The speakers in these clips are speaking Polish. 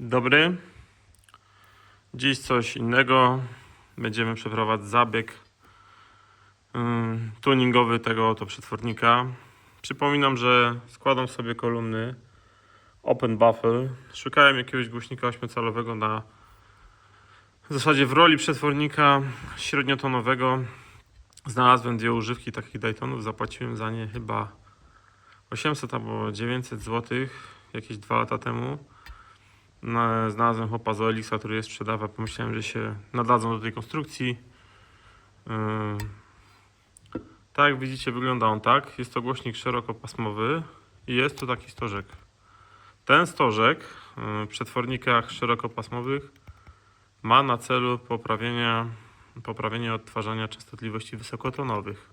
Dobry. Dziś coś innego. Będziemy przeprowadzać zabieg ym, tuningowy tego oto przetwornika. Przypominam, że składam sobie kolumny Open Buffle. Szukałem jakiegoś głośnika ośmiocalowego na w zasadzie w roli przetwornika średniotonowego. Znalazłem dwie używki takich Daytonów. Zapłaciłem za nie chyba 800 albo 900 zł jakieś dwa lata temu. Na- Znalazłem chłopa z Elixa, który je sprzedawa. Pomyślałem, że się nadadzą do tej konstrukcji. Yy. Tak jak widzicie, wygląda on tak. Jest to głośnik szerokopasmowy i jest tu taki stożek. Ten stożek yy, w przetwornikach szerokopasmowych ma na celu poprawienie, poprawienie odtwarzania częstotliwości wysokotonowych.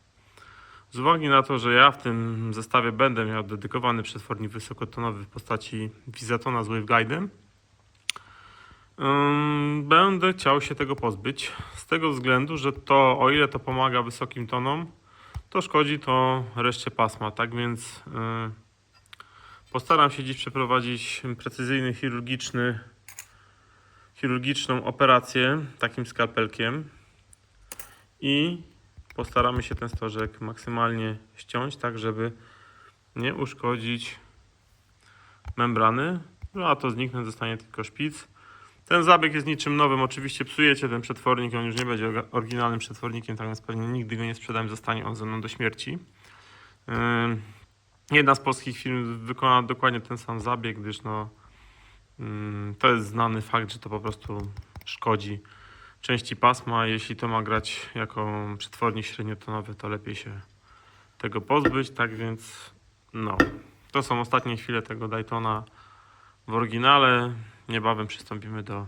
Z uwagi na to, że ja w tym zestawie będę miał dedykowany przetwornik wysokotonowy w postaci Wizatona z waveguide'em, będę chciał się tego pozbyć. Z tego względu, że to, o ile to pomaga wysokim tonom, to szkodzi to reszcie pasma. Tak więc yy, postaram się dziś przeprowadzić precyzyjny, chirurgiczny, chirurgiczną operację takim skalpelkiem i postaramy się ten stożek maksymalnie ściąć, tak żeby nie uszkodzić membrany, no a to zniknąć, zostanie tylko szpic. Ten zabieg jest niczym nowym, oczywiście psujecie ten przetwornik, on już nie będzie oryginalnym przetwornikiem, tak więc pewnie nigdy go nie sprzedam, zostanie on ze mną do śmierci. Jedna z polskich firm wykona dokładnie ten sam zabieg, gdyż no, to jest znany fakt, że to po prostu szkodzi części pasma. Jeśli to ma grać jako przetwornik średniotonowy, to lepiej się tego pozbyć. Tak więc, no, to są ostatnie chwile tego Daytona w oryginale. Niebawem przystąpimy do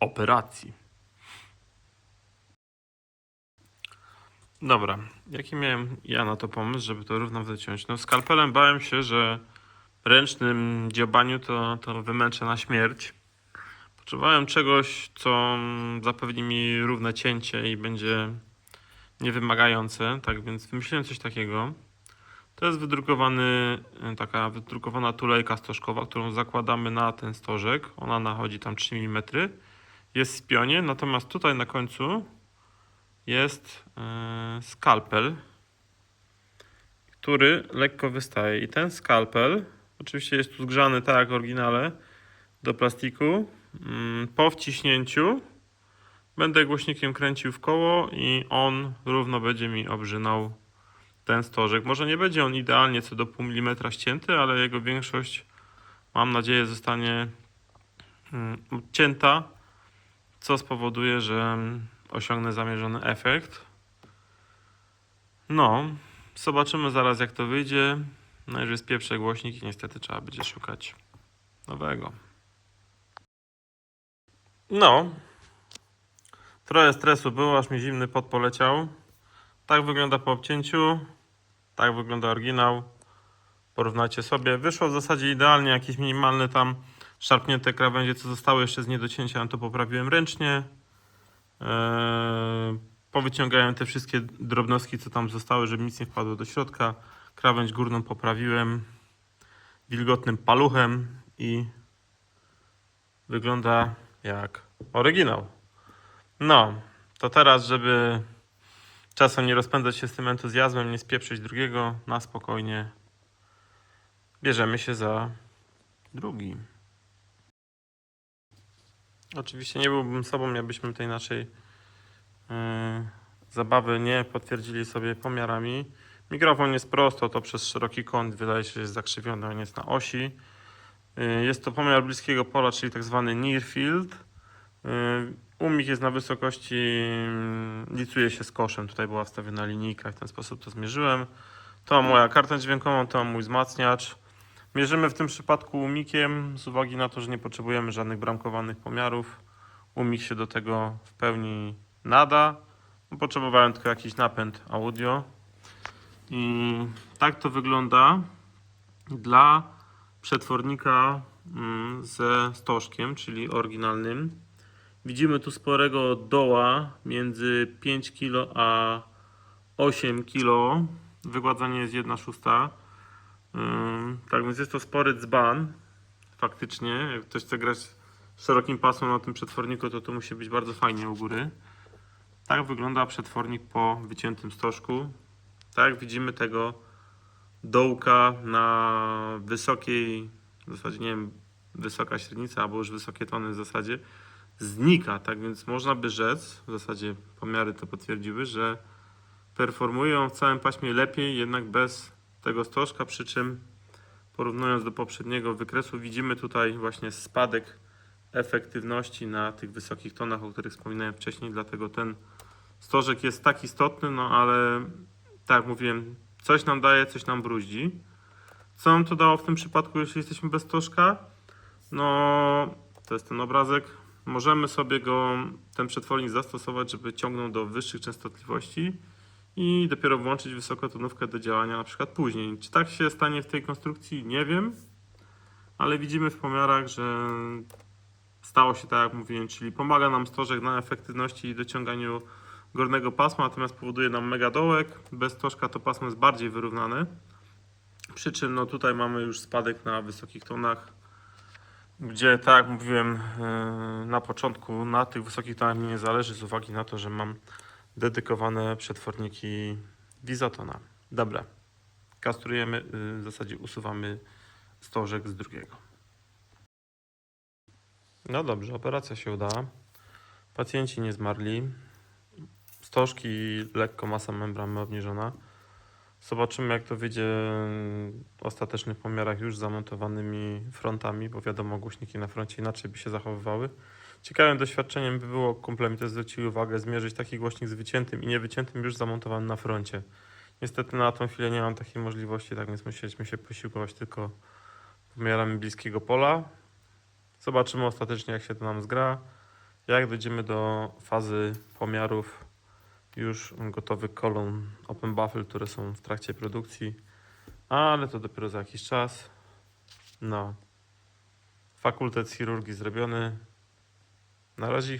operacji. Dobra, jaki miałem ja na to pomysł, żeby to równo wyciąć? No, skalpelem bałem się, że ręcznym dziobaniu to, to wymęczę na śmierć. Potrzebowałem czegoś, co zapewni mi równe cięcie i będzie niewymagające, tak więc wymyśliłem coś takiego. To jest wydrukowany, y, taka wydrukowana tulejka stożkowa, którą zakładamy na ten stożek. Ona nachodzi tam 3 mm. Jest w spionie, natomiast tutaj na końcu jest yy, skalpel, który lekko wystaje. I ten skalpel, oczywiście jest tu zgrzany tak jak w oryginale, do plastiku. Mm, Po wciśnięciu będę głośnikiem kręcił w koło i on równo będzie mi obrzynał ten stożek. Może nie będzie on idealnie co do pół milimetra ścięty, ale jego większość mam nadzieję zostanie mm, odcięta, co spowoduje, że osiągnę zamierzony efekt. No, zobaczymy zaraz jak to wyjdzie. No już jest pierwszy głośnik i niestety trzeba będzie szukać nowego. No. Trochę stresu było, aż mi zimny pot poleciał. Tak wygląda po obcięciu. Tak wygląda oryginał. Porównajcie sobie. Wyszło w zasadzie idealnie. Jakieś minimalne tam szarpnięte krawędzie, co zostały jeszcze z niedocięcia, to poprawiłem ręcznie. Eee, powyciągałem te wszystkie drobnostki, co tam zostały, żeby nic nie wpadło do środka. Krawędź górną poprawiłem wilgotnym paluchem i wygląda jak oryginał. No, to teraz, żeby czasem nie rozpędzać się z tym entuzjazmem, nie spieprzyć drugiego, na spokojnie bierzemy się za drugi. Oczywiście nie byłbym sobą, jakbyśmy tej naszej yy, zabawy nie potwierdzili sobie pomiarami. Mikrofon jest prosto, to przez szeroki kąt wydaje się, że jest zakrzywiony, on jest na osi. Yy, Jest to pomiar bliskiego pola, czyli tak zwany near field. Yy, Umik jest na wysokości, mm, licuje się z koszem. Tutaj była wstawiona linijka, w ten sposób to zmierzyłem. To moja kartę dźwiękową, to mój wzmacniacz. Mierzymy w tym przypadku umikiem, z uwagi na to, że nie potrzebujemy żadnych bramkowanych pomiarów. Umik się do tego w pełni nada. Potrzebowałem tylko jakiś napęd audio. I tak to wygląda dla przetwornika mm, ze stożkiem, czyli oryginalnym. Widzimy tu sporego doła między 5 kg a 8 kg. Wygładzanie jest 1 szósta. Tak więc jest to spory dzban. faktycznie. Jak ktoś chce grać szerokim pasmem na tym przetworniku, to to musi być bardzo fajnie u góry. Tak wygląda przetwornik po wyciętym stożku. Tak widzimy tego dołka na wysokiej, w zasadzie nie wiem, wysoka średnica albo już wysokie tony w zasadzie znika. Tak więc można by rzec, w zasadzie pomiary to potwierdziły, że performują w całym paśmie lepiej, jednak bez tego stożka, przy czym porównując do poprzedniego wykresu widzimy tutaj właśnie spadek efektywności na tych wysokich tonach, o których wspominałem wcześniej, dlatego ten stożek jest tak istotny, no ale tak mówiłem, coś nam daje, coś nam bruździ. Co nam to dało w tym przypadku, jeśli jesteśmy bez stożka? No, to jest ten obrazek. Możemy sobie go, ten przetwornik zastosować, żeby ciągnął do wyższych częstotliwości i dopiero włączyć wysokotonówkę do działania na przykład później. Czy tak się stanie w tej konstrukcji? Nie wiem, ale widzimy w pomiarach, że stało się tak jak mówiłem, czyli pomaga nam stożek na efektywności i dociąganiu górnego pasma, natomiast powoduje nam mega dołek. Bez stożka to pasmo jest bardziej wyrównane. Przy czym no tutaj mamy już spadek na wysokich tonach, gdzie tak jak mówiłem yy, na początku, na tych wysokich tonach mi nie zależy z uwagi na to, że mam dedykowane przetworniki Wizatona. Dobra, kastrujemy, yy, w zasadzie usuwamy stożek z drugiego. No dobrze, operacja się udała. Pacjenci nie zmarli. Stożki lekko masa membrany obniżona. Zobaczymy jak to wyjdzie w ostatecznych pomiarach już zamontowanymi frontami, bo wiadomo głośniki na froncie inaczej by się zachowywały. Ciekawym doświadczeniem by było, kumple mi też zwrócili uwagę, zmierzyć taki głośnik z wyciętym i niewyciętym już zamontowanym na froncie. Niestety na tą chwilę nie mam takiej możliwości, tak więc musieliśmy się posiłkować tylko pomiarami bliskiego pola. Zobaczymy ostatecznie jak się to nam zgra. Jak dojdziemy do fazy pomiarów już gotowych kolumn Open Buffle, które są w trakcie produkcji, ale to dopiero za jakiś czas. No. Fakultet chirurgii zrobiony. Na razie.